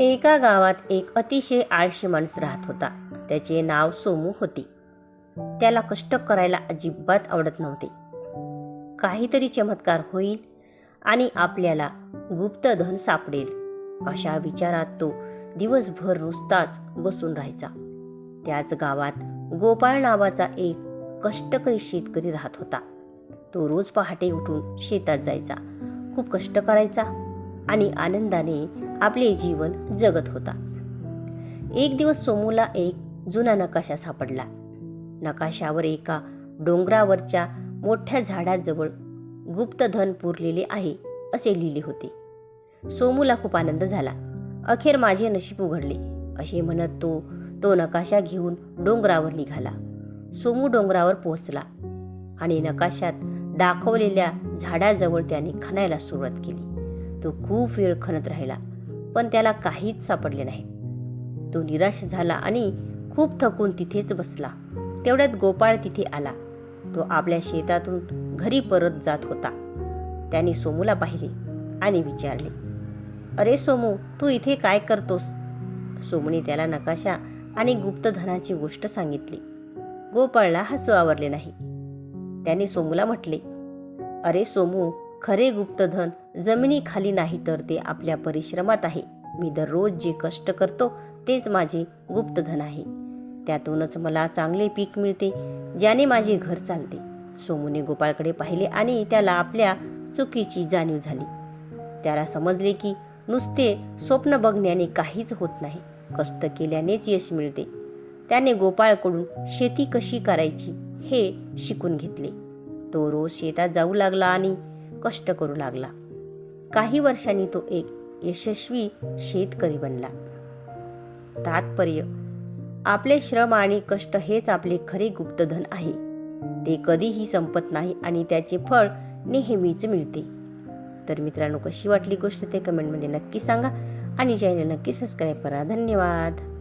एका गावात एक अतिशय आळशी माणूस राहत होता. त्याचे नाव सोमू होते. त्याला कष्ट करायला अजिबात आवडत नव्हते. काहीतरी चमत्कार होईल आणि आपल्याला गुप्त धन सापडेल अशा विचारात तो दिवसभर नुसताच बसून राहायचा. त्याच गावात गोपाळ नावाचा एक कष्टकरी शेतकरी राहत होता. तो रोज पहाटे उठून शेतात जायचा. खूप कष्ट करायचा आणि आनंदाने आपले जीवन जगत होता. एक दिवस सोमूला एक जुना नकाशा सापडला. नकाशावर एका डोंगरावरच्या मोठ्या झाडाजवळ गुप्तधन पुरलेले आहे असे लिहिले होते. सोमूला खूप आनंद झाला. अखेर माझे नशीब उघडले. असे म्हणत तो तो नकाशा घेऊन डोंगरावर निघाला. सोमू डोंगरावर पोहोचला आणि नकाशात दाखवलेल्या झाडाजवळ त्याने खणायला सुरुवात केली. तो खूप वेळ खणत राहिला. पण त्याला काहीच सापडले नाही. तो निराश झाला आणि खूप थकून तिथेच बसला. तेवढ्यात गोपाळ तिथे आला. तो आपल्या शेतातून घरी परत जात होता. त्याने सोमूला पाहिले आणि विचारले अरे सोमू तू इथे काय करतोस? सोमूने त्याला नकाशा आणि गुप्तधनाची गोष्ट सांगितली. गोपाळला हसू आवरले नाही. त्याने सोमूला म्हटले अरे सोमू खरे गुप्तधन जमिनीखाली नाही तर ते आपल्या परिश्रमात आहे. मी दररोज जे कष्ट करतो तेच माझे गुप्तधन आहे. त्यातूनच मला चांगले पीक मिळते ज्याने माझे घर चालते. सोमूने गोपाळकडे पाहिले आणि त्याला आपल्या चुकीची जाणीव झाली. त्याला समजले की नुसते स्वप्न बघण्याने काहीच होत नाही. कष्ट केल्यानेच यश मिळते. त्याने गोपाळकडून शेती कशी करायची हे शिकून घेतले. तो रोज शेतात जाऊ लागला आणि कष्ट करू लागला. काही वर्षांनी तो एक यशस्वी शेतकरी बनला. तात्पर्य आपले श्रम आणि कष्ट हेच आपले खरे गुप्तधन आहे. ते कधीही संपत नाही आणि त्याचे फळ नेहमीच मिळते. तर मित्रांनो कशी वाटली गोष्ट ते कमेंटमध्ये नक्की सांगा आणि चॅनल नक्की सबस्क्राईब करा. धन्यवाद.